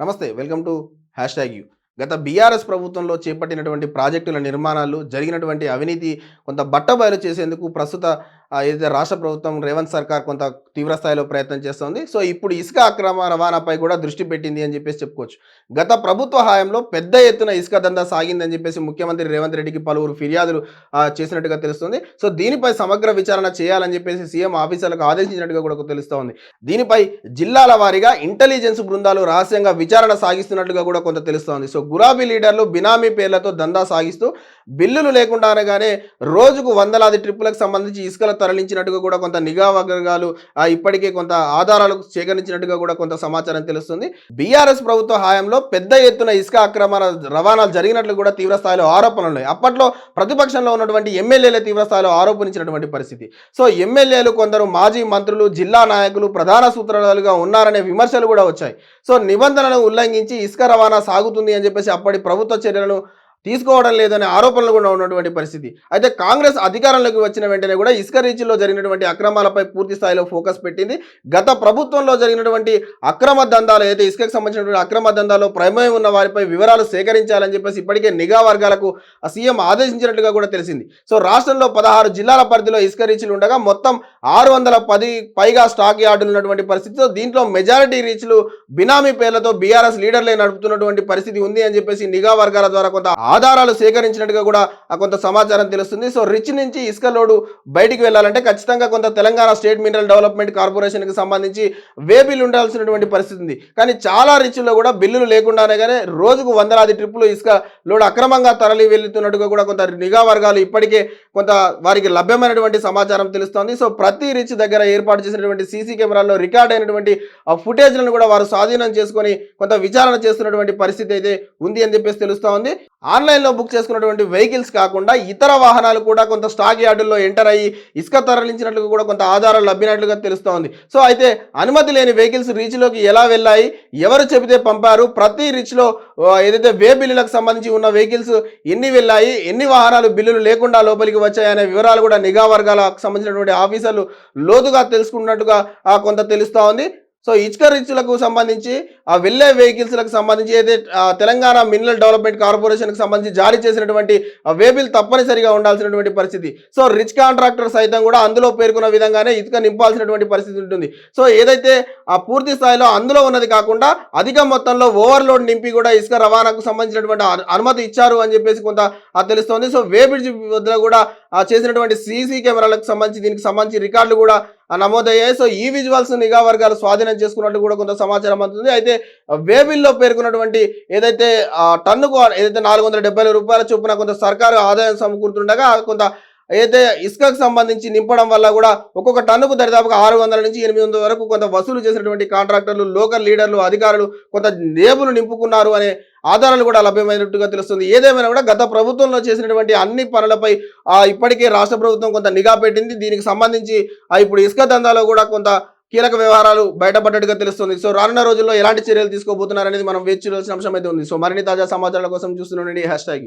నమస్తే welcome to hash tag you. గత BRS ప్రభుత్వంలో చేపట్టినటువంటి ప్రాజెక్టుల నిర్మాణాలు జరిగినటువంటి అవినీతి కొంత బట్టబయలు చేసేందుకు ప్రస్తుత ఏదైతే రాష్ట్ర ప్రభుత్వం రేవంత్ సర్కార్ కొంత తీవ్ర స్థాయిలో ప్రయత్నం చేస్తోంది. సో ఇప్పుడు ఇసుక అక్రమ రవాణాపై కూడా దృష్టి పెట్టింది అని చెప్పేసి చెప్పుకోవచ్చు. గత ప్రభుత్వ హయాంలో పెద్ద ఎత్తున ఇసుక దందా సాగిందని చెప్పేసి ముఖ్యమంత్రి రేవంత్ రెడ్డికి పలువురు ఫిర్యాదులు చేసినట్టుగా తెలుస్తుంది. సో దీనిపై సమగ్ర విచారణ చేయాలని చెప్పేసి సీఎం ఆఫీసర్లకు ఆదేశించినట్టుగా కూడా తెలుస్తోంది. దీనిపై జిల్లాల వారీగా ఇంటెలిజెన్స్ బృందాలు రహస్యంగా విచారణ సాగిస్తున్నట్లుగా కూడా కొంత తెలుస్తోంది. సో గులాబీ లీడర్లు బినామీ పేర్లతో దందా సాగిస్తూ బిల్లులు లేకుండా అనగానే రోజుకు వందలాది ట్రిప్పులకు సంబంధించి ఇసుకలు తరలించినట్టుగా కూడా కొంత నిఘా వర్గాలు ఇప్పటికే కొంత ఆధారాలు సేకరించినట్టుగా కూడా కొంత సమాచారం తెలుస్తుంది. బీఆర్ఎస్ ప్రభుత్వ హయాంలో పెద్ద ఎత్తున ఇసుక అక్రమ రవాణాలు జరిగినట్లు కూడా తీవ్ర స్థాయిలో ఆరోపణలు ఉన్నాయి. అప్పట్లో ప్రతిపక్షంలో ఉన్నటువంటి ఎమ్మెల్యేలే తీవ్ర స్థాయిలో ఆరోపించినటువంటి పరిస్థితి. సో ఎమ్మెల్యేలు కొందరు మాజీ మంత్రులు జిల్లా నాయకులు ప్రధాన సూత్రధారులుగా ఉన్నారనే విమర్శలు కూడా వచ్చాయి. సో నిబంధనలను ఉల్లంఘించి ఇసుక రవాణా సాగుతుంది అని చెప్పేసి అప్పటి ప్రభుత్వ చర్యలను తీసుకోవడం లేదనే ఆరోపణలు కూడా ఉన్నటువంటి పరిస్థితి. అయితే కాంగ్రెస్ అధికారంలోకి వచ్చిన వెంటనే కూడా ఇసుక రీచ్లో జరిగినటువంటి అక్రమాలపై పూర్తి స్థాయిలో ఫోకస్ పెట్టింది. గత ప్రభుత్వంలో జరిగినటువంటి అక్రమ దందాలు అయితే ఇసుకకు సంబంధించినటువంటి అక్రమ దందాలో ప్రమేయం ఉన్న వారిపై వివరాలు సేకరించాలని చెప్పేసి ఇప్పటికే నిఘా వర్గాలకు ఆ సీఎం ఆదేశించినట్టుగా కూడా తెలిసింది. సో రాష్ట్రంలో పదహారు జిల్లాల పరిధిలో ఇసుక రీచ్లు ఉండగా మొత్తం ఆరు వందల పది పైగా స్టాక్ యార్డులు ఉన్నటువంటి పరిస్థితితో దీంట్లో మెజారిటీ రీచ్లు బినామీ పేర్లతో బీఆర్ఎస్ లీడర్లే నడుపుతున్నటువంటి పరిస్థితి ఉంది అని చెప్పేసి నిఘా వర్గాల ద్వారా కొంత ఆధారాలు సేకరించినట్టుగా కూడా కొంత సమాచారం తెలుస్తుంది. సో రిచ్ నుంచి ఇసుక లోడు బయటికి వెళ్ళాలంటే ఖచ్చితంగా కొంత తెలంగాణ స్టేట్ మినరల్ డెవలప్మెంట్ కార్పొరేషన్కి సంబంధించి వే బిల్లు ఉండాల్సినటువంటి పరిస్థితి ఉంది. కానీ చాలా రిచ్లో కూడా బిల్లులు లేకుండానే కానీ రోజుకు వందలాది ట్రిప్పులు ఇసుక లోడ్ అక్రమంగా తరలి వెళ్తున్నట్టుగా కూడా కొంత నిఘా వర్గాలు ఇప్పటికే కొంత వారికి లభ్యమైనటువంటి సమాచారం తెలుస్తోంది. సో ప్రతి రిచ్ దగ్గర ఏర్పాటు చేసినటువంటి సీసీ కెమెరాల్లో రికార్డ్ అయినటువంటి ఆ ఫుటేజ్లను కూడా వారు స్వాధీనం చేసుకొని కొంత విచారణ చేస్తున్నటువంటి పరిస్థితి అయితే ఉంది అని చెప్పేసి తెలుస్తూ ఉంది ఆన్లైన్లో బుక్ చేసుకున్నటువంటి వెహికల్స్ కాకుండా ఇతర వాహనాలు కూడా కొంత స్టాక్ యార్డుల్లో ఎంటర్ అయ్యి ఇసుక తరలించినట్లుగా కూడా కొంత ఆధారాలు లభ్యనట్లుగా తెలుస్తోంది. సో అయితే అనుమతి లేని వెహికల్స్ రీచ్లోకి ఎలా వెళ్ళాయి? ఎవరు చెబితే పంపారు? ప్రతి రీచ్లో ఏదైతే వే బిల్లులకు సంబంధించి ఉన్న వెహికల్స్ ఎన్ని వెళ్ళాయి? ఎన్ని వాహనాలు బిల్లులు లేకుండా లోపలికి వచ్చాయనే వివరాలు కూడా నిఘా వర్గాలకు సంబంధించినటువంటి ఆఫీసర్లు లోతుగా తెలుసుకున్నట్టుగా కొంత తెలుస్తూ ఉంది సో ఇసుక రిచ్లకు సంబంధించి ఆ వెళ్ళే వెహికల్స్లకు సంబంధించి అయితే తెలంగాణ మినరల్ డెవలప్మెంట్ కార్పొరేషన్కి సంబంధించి జారీ చేసినటువంటి ఆ వేబిల్ తప్పనిసరిగా ఉండాల్సినటువంటి పరిస్థితి. సో రిచ్ కాంట్రాక్టర్ సైతం కూడా అందులో పేర్కొన్న విధంగానే ఇసుక నింపాల్సినటువంటి పరిస్థితి ఉంటుంది. సో ఏదైతే ఆ పూర్తి స్థాయిలో అందులో ఉన్నది కాకుండా అధిక మొత్తంలో ఓవర్లోడ్ నింపి కూడా ఇసుక రవాణాకు సంబంధించినటువంటి అనుమతి ఇచ్చారు అని చెప్పేసి కొంత తెలుస్తోంది. సో వేబిడ్జ్ వద్ద కూడా చేసినటువంటి సీసీ కెమెరాలకు సంబంధించి దీనికి సంబంధించి రికార్డులు కూడా ఆ, నమోదయ్యాయి. సో ఈ విజువల్స్ నిఘా వర్గాలు స్వాధీనం చేసుకున్నట్టు కూడా కొంత సమాచారం అందుతుంది. అయితే వేబిల్లో పేర్కొన్నటువంటి ఏదైతే ఆ, టన్నుకు ఏదైతే నాలుగు వందల రూపాయల చొప్పున కొంత సర్కారు ఆదాయం సమకూరుతుండగా కొంత అయితే ఇసుకకు సంబంధించి నింపడం వల్ల కూడా ఒక్కొక్క టన్నుకు దరిదాపుగా ఆరు వందల నుంచి ఎనిమిది వందల వరకు కొంత వసూలు చేసినటువంటి కాంట్రాక్టర్లు లోకల్ లీడర్లు అధికారులు కొంత నేబులు నింపుకున్నారు అనే ఆధారాలు కూడా లభ్యమైనట్టుగా తెలుస్తుంది. ఏదేమైనా కూడా గత ప్రభుత్వంలో చేసినటువంటి అన్ని పనులపై ఆ, ఇప్పటికే రాష్ట్ర ప్రభుత్వం కొంత నిఘా పెట్టింది. దీనికి సంబంధించి ఇప్పుడు ఇసుక దందాలో కూడా కొంత కీలక వ్యవహారాలు బయటపడ్డట్టుగా తెలుస్తుంది. సో రానున్న రోజుల్లో ఎలాంటి చర్యలు తీసుకోబోతున్నారు అనేది మనం వేచి చూడాల్సిన అంశం అయితే ఉంది. సో మరిన్ని తాజా సమాచారాల కోసం చూస్తుండండి హ్యాష్ ట్యాగ్